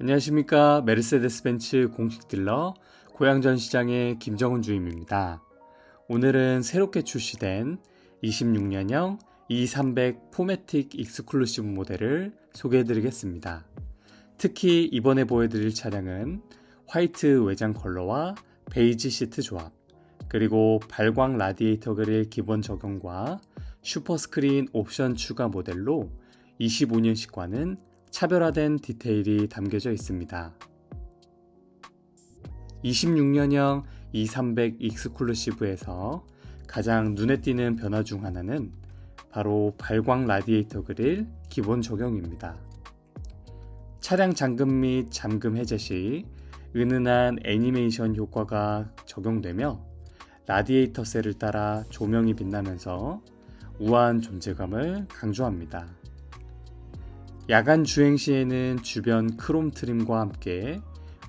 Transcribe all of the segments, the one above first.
안녕하십니까 메르세데스 벤츠 공식 딜러 고양전 시장의 김정훈 주임입니다. 오늘은 새롭게 출시된 26년형 E300 포매틱 익스클루시브 모델을 소개해 드리겠습니다. 특히 이번에 보여드릴 차량은 화이트 외장 컬러와 베이지 시트 조합, 그리고 발광 라디에이터 그릴 기본 적용과 슈퍼 스크린 옵션 추가 모델로 25년식과는 차별화된 디테일이 담겨져 있습니다. 26년형 E300 익스클루시브에서 가장 눈에 띄는 변화 중 하나는 바로 발광 라디에이터 그릴 기본 적용입니다. 차량 잠금 및 잠금 해제 시 은은한 애니메이션 효과가 적용되며 라디에이터 셀을 따라 조명이 빛나면서 우아한 존재감을 강조합니다. 야간 주행 시에는 주변 크롬 트림과 함께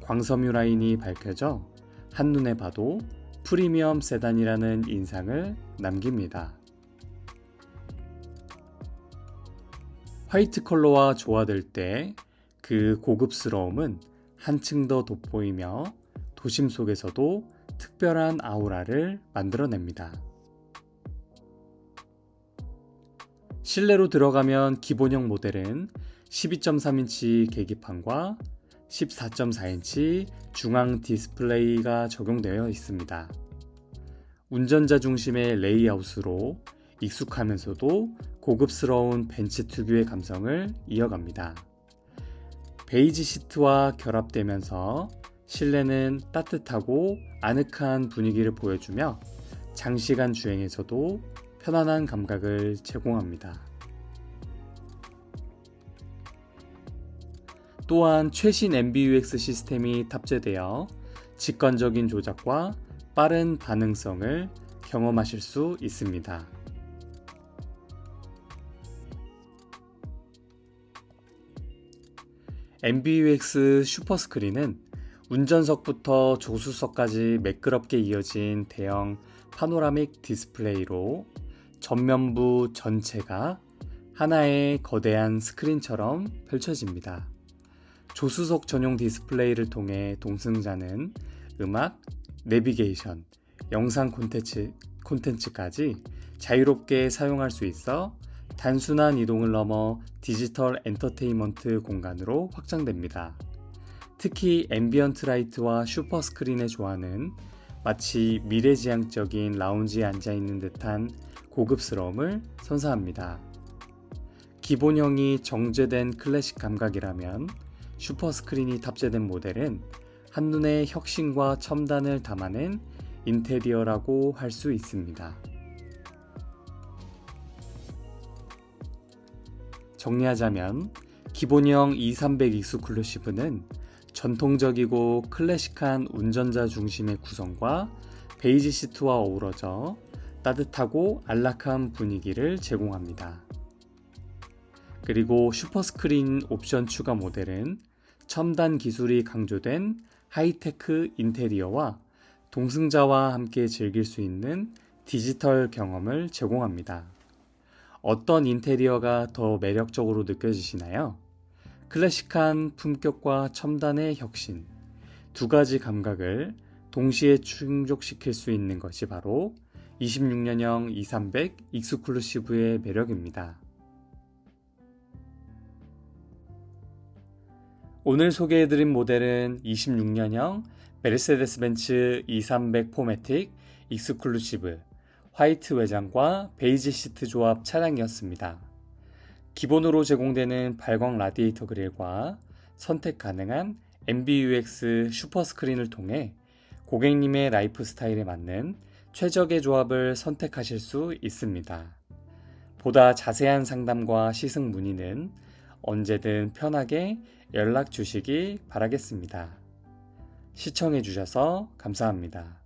광섬유 라인이 밝혀져 한눈에 봐도 프리미엄 세단이라는 인상을 남깁니다. 화이트 컬러와 조화될 때 그 고급스러움은 한층 더 돋보이며 도심 속에서도 특별한 아우라를 만들어냅니다. 실내로 들어가면 기본형 모델은 12.3인치 계기판과 14.4인치 중앙 디스플레이가 적용되어 있습니다. 운전자 중심의 레이아웃으로 익숙하면서도 고급스러운 벤츠 특유의 감성을 이어갑니다. 베이지 시트와 결합되면서 실내는 따뜻하고 아늑한 분위기를 보여주며 장시간 주행에서도 편안한 감각을 제공합니다. 또한 최신 MBUX 시스템이 탑재되어 직관적인 조작과 빠른 반응성을 경험하실 수 있습니다. MBUX 슈퍼스크린은 운전석부터 조수석까지 매끄럽게 이어진 대형 파노라믹 디스플레이로 전면부 전체가 하나의 거대한 스크린처럼 펼쳐집니다. 조수석 전용 디스플레이를 통해 동승자는 음악, 내비게이션, 영상 콘텐츠, 콘텐츠까지 자유롭게 사용할 수 있어 단순한 이동을 넘어 디지털 엔터테인먼트 공간으로 확장됩니다. 특히 앰비언트 라이트와 슈퍼 스크린의 조화는 마치 미래지향적인 라운지에 앉아 있는 듯한 고급스러움을 선사합니다. 기본형이 정제된 클래식 감각이라면 슈퍼 스크린이 탑재된 모델은 한눈에 혁신과 첨단을 담아낸 인테리어라고 할 수 있습니다. 정리하자면 기본형 2300 익스클루시브는 전통적이고 클래식한 운전자 중심의 구성과 베이지 시트와 어우러져 따뜻하고 안락한 분위기를 제공합니다. 그리고 슈퍼스크린 옵션 추가 모델은 첨단 기술이 강조된 하이테크 인테리어와 동승자와 함께 즐길 수 있는 디지털 경험을 제공합니다. 어떤 인테리어가 더 매력적으로 느껴지시나요? 클래식한 품격과 첨단의 혁신, 두 가지 감각을 동시에 충족시킬 수 있는 것이 바로 26년형 2300 익스클루시브의 매력입니다. 오늘 소개해드린 모델은 26년형 메르세데스 벤츠 2300 포매틱 익스클루시브 화이트 외장과 베이지 시트 조합 차량이었습니다. 기본으로 제공되는 발광 라디에이터 그릴과 선택 가능한 MBUX 슈퍼 스크린을 통해 고객님의 라이프 스타일에 맞는 최적의 조합을 선택하실 수 있습니다. 보다 자세한 상담과 시승 문의는 언제든 편하게 연락 주시기 바라겠습니다. 시청해 주셔서 감사합니다.